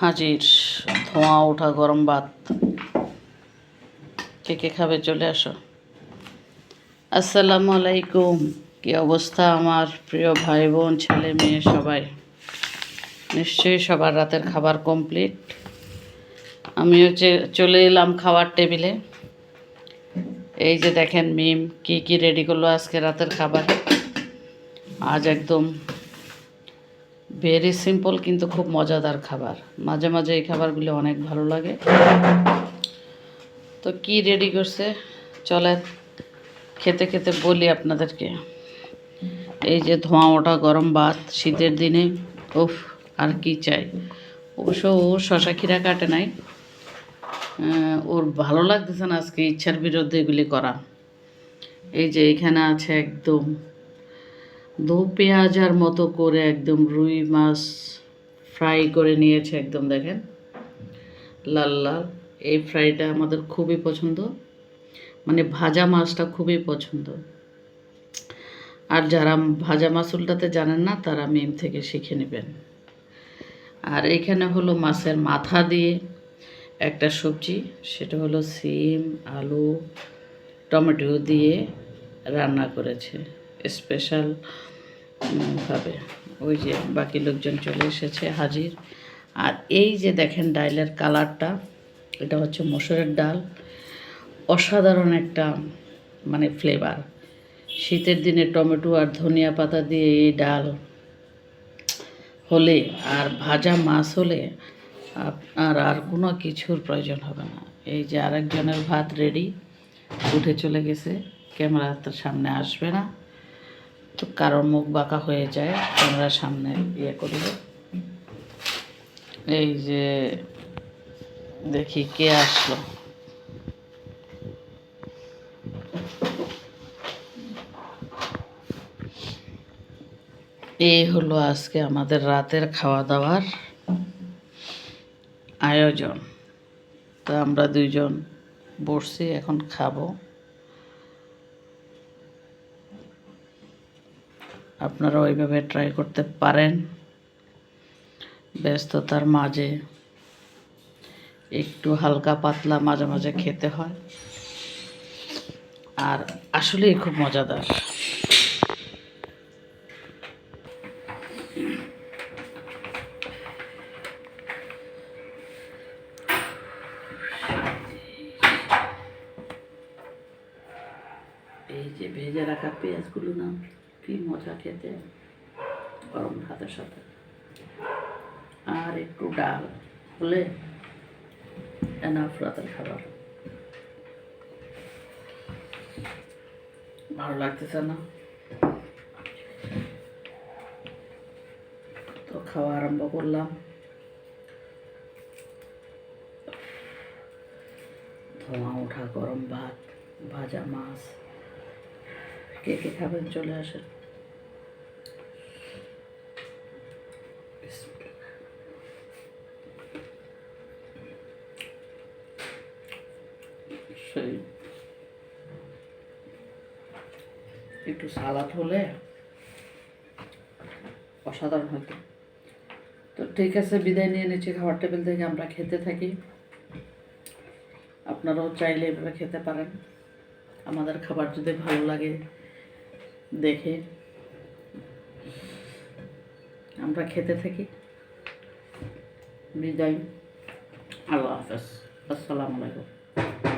হাজির, ধোঁয়া, ওঠা, গরম ভাত। কে কে খাবে চলে আসো। আসসালামু আলাইকুম। কি অবস্থা আমার প্রিয় ভাই বোন ছেলে, মেয়ে, সবাই? নিশ্চয়ই সবার রাতের খাবার কমপ্লিট। আমিও চে- চলে এলাম খাওয়ার টেবিলে। এই যে দেখেন মিম, কি কি রেডি করল আজকে রাতের খাবার। আজ একদম ভেরি সিম্পল কিন্তু খুব মজাদার খাবার। মাঝে মাঝে এই খাবারগুলো অনেক ভালো লাগে। তো কি রেডি করছে? চলে খেতে খেতে বলি আপনাদেরকে। এই যে ধোঁয়া ওঠা গরম ভাত শীতের দিনে, উফ, আর কি চাই? অবশ্য ও শশা খিরা কাটে নাই। ওর ভালো লাগতেছে না আজকে ইচ্ছার বিরুদ্ধে এগুলি করা। এই যে এখানে আছে একদম দো পেঁয়াজার মতো করে একদম রুই মাছ ফ্রাই করে নিয়েছে একদম দেখেন। লাল লাল। এই ফ্রাইটা আমাদের খুবই পছন্দ। মানে ভাজা মাছটা খুবই পছন্দ। আর যারা ভাজা মাছ উল্টাতে জানেন না, তারা মিম থেকে শিখে নেবেন। আর এখানে হলো মাছের মাথা দিয়ে একটা সবজি, সেটা হলো সিম, আলু, টমেটো দিয়ে রান্না করেছে। স্পেশাল ভাবে। ওই যে বাকি লোকজন চলে এসেছে, হাজির। আর এই যে দেখেন ডাইলের কালারটা, এটা হচ্ছে মসুরের ডাল। অসাধারণ একটা মানে ফ্লেভার শীতের দিনে টমেটো আর ধনিয়া পাতা দিয়ে এই ডাল হলে আর ভাজা মাছ হলে আপনার আর কোনো কিছুর প্রয়োজন হবে না। এই যে আরেকজনের ভাত রেডি উঠে চলে গেছে। ক্যামেরা তার সামনে আসবে না। তো কারোর মুখ বাঁকা হয়ে যায় ক্যামেরার সামনে ইয়ে করলে এই যে, দেখি কে আসলো। এই হলো আজকে আমাদের রাতের খাওয়া দাওয়ার আয়োজন। তো আমরা দুইজন বসছি, এখন খাব। আপনারা ওইভাবে ট্রাই করতে পারেন। ব্যস্ততার মাঝে একটু হালকা পাতলা মাঝে মাঝে খেতে হয়। আর আসলেই খুব মজাদার। এই যে ভেজে রাখা পেঁয়াজগুলো না। কি মজা খেতে? গরম ভাতের সাথে। আর একটু ডাল হলে এনাফ রাতের খাবার। ভালো লাগতেছে না? তো খাওয়া আরম্ভ করলাম। ধোঁয়া ওঠা গরম ভাত, ভাজা মাছ। কে কে খাবেন চলে আসেন সেই একটু সালাদ হলে অসাধারণ হতো। তো ঠিক আছে, বিদায় নিয়ে নিচ্ছি খাবার টেবিল থেকে, আমরা খেতে থাকি। আপনারাও চাইলে এভাবে খেতে পারেন। আমাদের খাবার যদি ভালো লাগে দেখে আমরা খেতে থাকি। বিদায়। আল্লাহ হাফেজ। আসসালামু আলাইকুম।